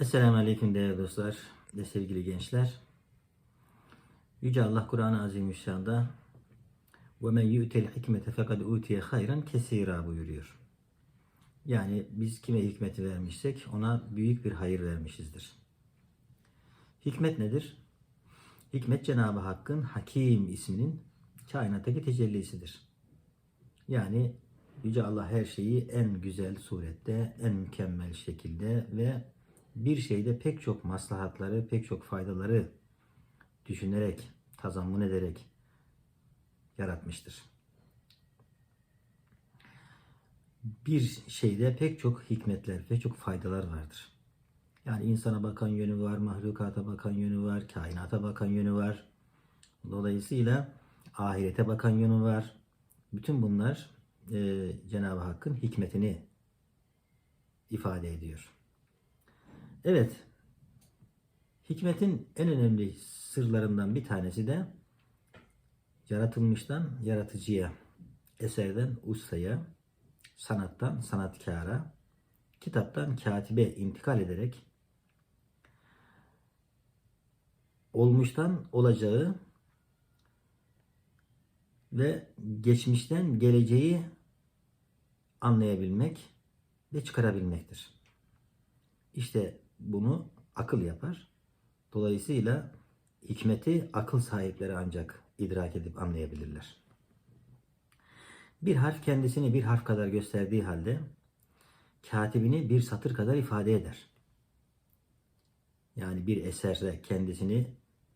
Esselamu Aleyküm değerli dostlar ve sevgili gençler. Yüce Allah Kur'an-ı Azimüşşan'da وَمَنْ يُؤْتَ الْحِكْمَةَ فَقَدْ اُوْتِيَ خَيْرًا كَسِيرًا buyuruyor. Yani biz kime hikmeti vermişsek ona büyük bir hayır vermişizdir. Hikmet nedir? Hikmet Cenab-ı Hakk'ın Hakim isminin kainattaki tecellisidir. Yani Yüce Allah her şeyi en güzel surette, en mükemmel şekilde ve bir şeyde pek çok maslahatları, pek çok faydaları düşünerek, tazammun ederek yaratmıştır. Bir şeyde pek çok hikmetler, pek çok faydalar vardır. Yani insana bakan yönü var, mahlukata bakan yönü var, kainata bakan yönü var. Dolayısıyla ahirete bakan yönü var. Bütün bunlar e, Cenab-ı Hakk'ın hikmetini ifade ediyor. Evet, hikmetin en önemli sırlarından bir tanesi de yaratılmıştan yaratıcıya, eserden ustaya, sanattan sanatkara, kitaptan katibe intikal ederek olmuştan olacağı ve geçmişten geleceği anlayabilmek ve çıkarabilmektir. İşte bunu akıl yapar. Dolayısıyla hikmeti akıl sahipleri ancak idrak edip anlayabilirler. Bir harf kendisini bir harf kadar gösterdiği halde katibini bir satır kadar ifade eder. Yani bir eserde kendisini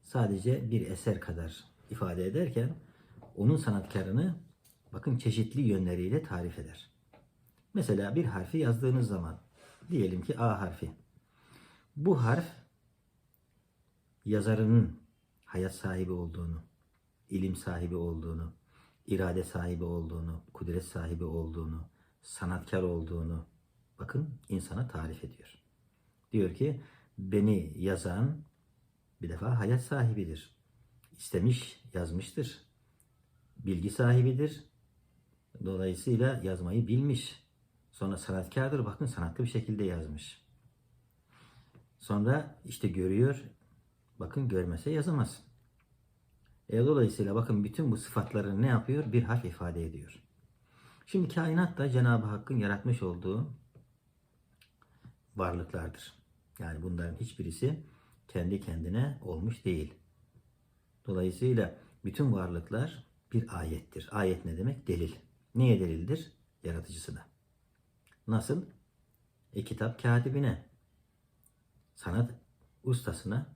sadece bir eser kadar ifade ederken onun sanatkarını bakın çeşitli yönleriyle tarif eder. Mesela bir harfi yazdığınız zaman diyelim ki A harfi. Bu harf yazarının hayat sahibi olduğunu, ilim sahibi olduğunu, irade sahibi olduğunu, kudret sahibi olduğunu, sanatkar olduğunu bakın insana tarif ediyor. Diyor ki beni yazan bir defa hayat sahibidir. İstemiş, yazmıştır. Bilgi sahibidir. Dolayısıyla yazmayı bilmiş. Sonra sanatkardır. Bakın sanatlı bir şekilde yazmış. Sonra işte görüyor. Bakın görmese yazamaz. E dolayısıyla bakın bütün bu sıfatları ne yapıyor? Bir harf ifade ediyor. Şimdi kainat da Cenab-ı Hakk'ın yaratmış olduğu varlıklardır. Yani bunların hiçbirisi kendi kendine olmuş değil. Dolayısıyla bütün varlıklar bir ayettir. Ayet ne demek? Delil. Neye delildir? Yaratıcısına. Nasıl? E kitap katibine, sanat ustasına,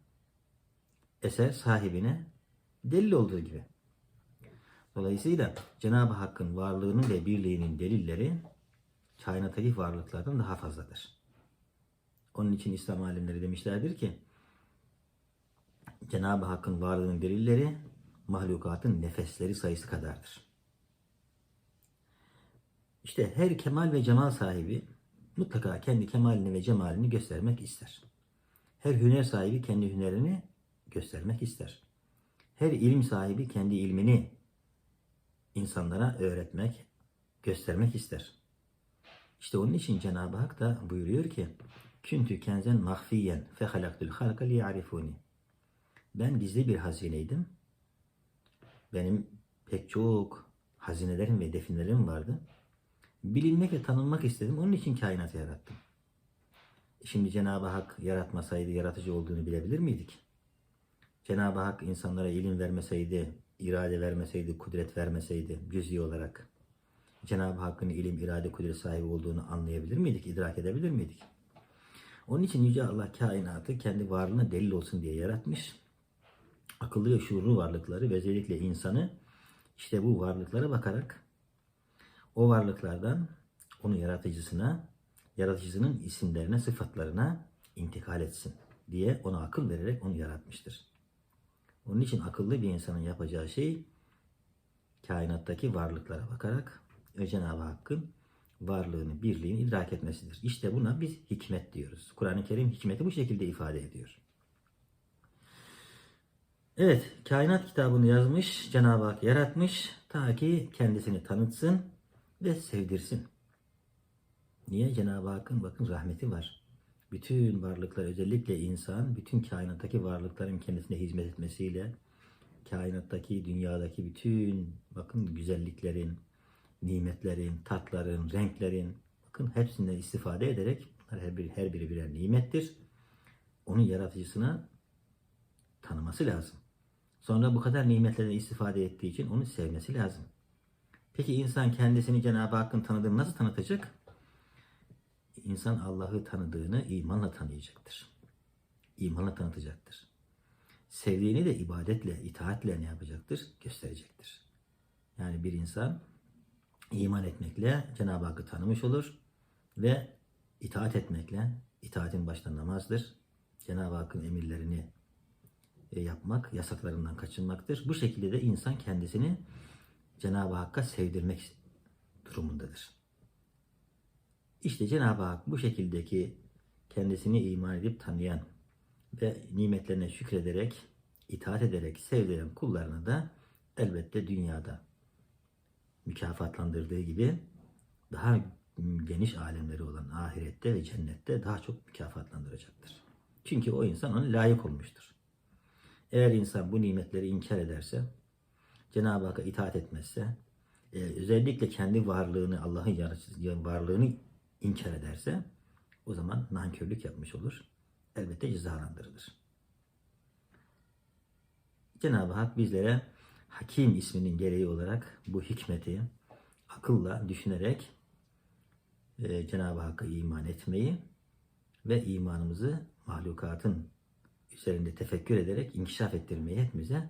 eser sahibine delil olduğu gibi. Dolayısıyla Cenab-ı Hakk'ın varlığının ve birliğinin delilleri kainattaki varlıklardan daha fazladır. Onun için İslam alimleri demişlerdir ki Cenab-ı Hakk'ın varlığının delilleri mahlukatın nefesleri sayısı kadardır. İşte her kemal ve cemal sahibi mutlaka kendi kemalini ve cemalini göstermek ister. Her hüner sahibi kendi hünerini göstermek ister. Her ilim sahibi kendi ilmini insanlara öğretmek, göstermek ister. İşte onun için Cenab-ı Hak da buyuruyor ki Küntü kenzen mahfiyen fehalaktul halka liyarifuni. Ben gizli bir hazineydim. Benim pek çok hazinelerim ve definelerim vardı. Bilinmek ve tanınmak istedim. Onun için kainatı yarattım. Şimdi Cenab-ı Hak yaratmasaydı yaratıcı olduğunu bilebilir miydik? Cenab-ı Hak insanlara ilim vermeseydi, irade vermeseydi, kudret vermeseydi cüz'i olarak Cenab-ı Hakk'ın ilim, irade, kudret sahibi olduğunu anlayabilir miydik, idrak edebilir miydik? Onun için Yüce Allah kainatı kendi varlığına delil olsun diye yaratmış. Akıllı ve şuurlu varlıkları ve özellikle insanı işte bu varlıklara bakarak o varlıklardan onun yaratıcısına, yaratıcısının isimlerine, sıfatlarına intikal etsin diye ona akıl vererek onu yaratmıştır. Onun için akıllı bir insanın yapacağı şey kainattaki varlıklara bakarak Cenab-ı Hakk'ın varlığını, birliğini idrak etmesidir. İşte buna biz hikmet diyoruz. Kur'an-ı Kerim hikmeti bu şekilde ifade ediyor. Evet, kainat kitabını yazmış, Cenab-ı Hak yaratmış ta ki kendisini tanıtsın ve sevdirsin. Niye? Cenab-ı Hakk'ın bakın rahmeti var. bütün varlıklar özellikle insan bütün kainattaki varlıkların kendisine hizmet etmesiyle kainattaki dünyadaki bütün bakın güzelliklerin, nimetlerin, tatların, renklerin bakın hepsinden istifade ederek her biri her biri birer nimettir. Onun yaratıcısına tanıması lazım. Sonra bu kadar nimetlerden istifade ettiği için onu sevmesi lazım. Peki insan kendisini Cenab-ı Hakk'ın tanıdığını nasıl tanıtacak? İnsan Allah'ı tanıdığını imanla tanıyacaktır. İmanla tanıtacaktır. Sevdiğini de ibadetle, itaatle ne yapacaktır? Gösterecektir. Yani bir insan iman etmekle Cenab-ı Hakk'ı tanımış olur ve itaat etmekle, itaatin başta namazdır. Cenab-ı Hakk'ın emirlerini e, yapmak, yasaklarından kaçınmaktır. Bu şekilde de insan kendisini Cenab-ı Hakk'a sevdirmek durumundadır. İşte Cenab-ı Hak bu şekildeki kendisini iman edip tanıyan ve nimetlerine şükrederek, itaat ederek sevdiren kullarına da elbette dünyada mükafatlandırdığı gibi daha geniş alemleri olan ahirette ve cennette daha çok mükafatlandıracaktır. Çünkü o insan ona layık olmuştur. Eğer insan bu nimetleri inkar ederse, Cenab-ı Hakk'a itaat etmezse, özellikle kendi varlığını, Allah'ın varlığını inkar ederse, o zaman nankörlük yapmış olur. Elbette cezalandırılır. Cenab-ı Hak bizlere Hakim isminin gereği olarak bu hikmeti akılla düşünerek e, Cenab-ı Hakk'a iman etmeyi ve imanımızı mahlukatın üzerinde tefekkür ederek inkişaf ettirmeyi hepimize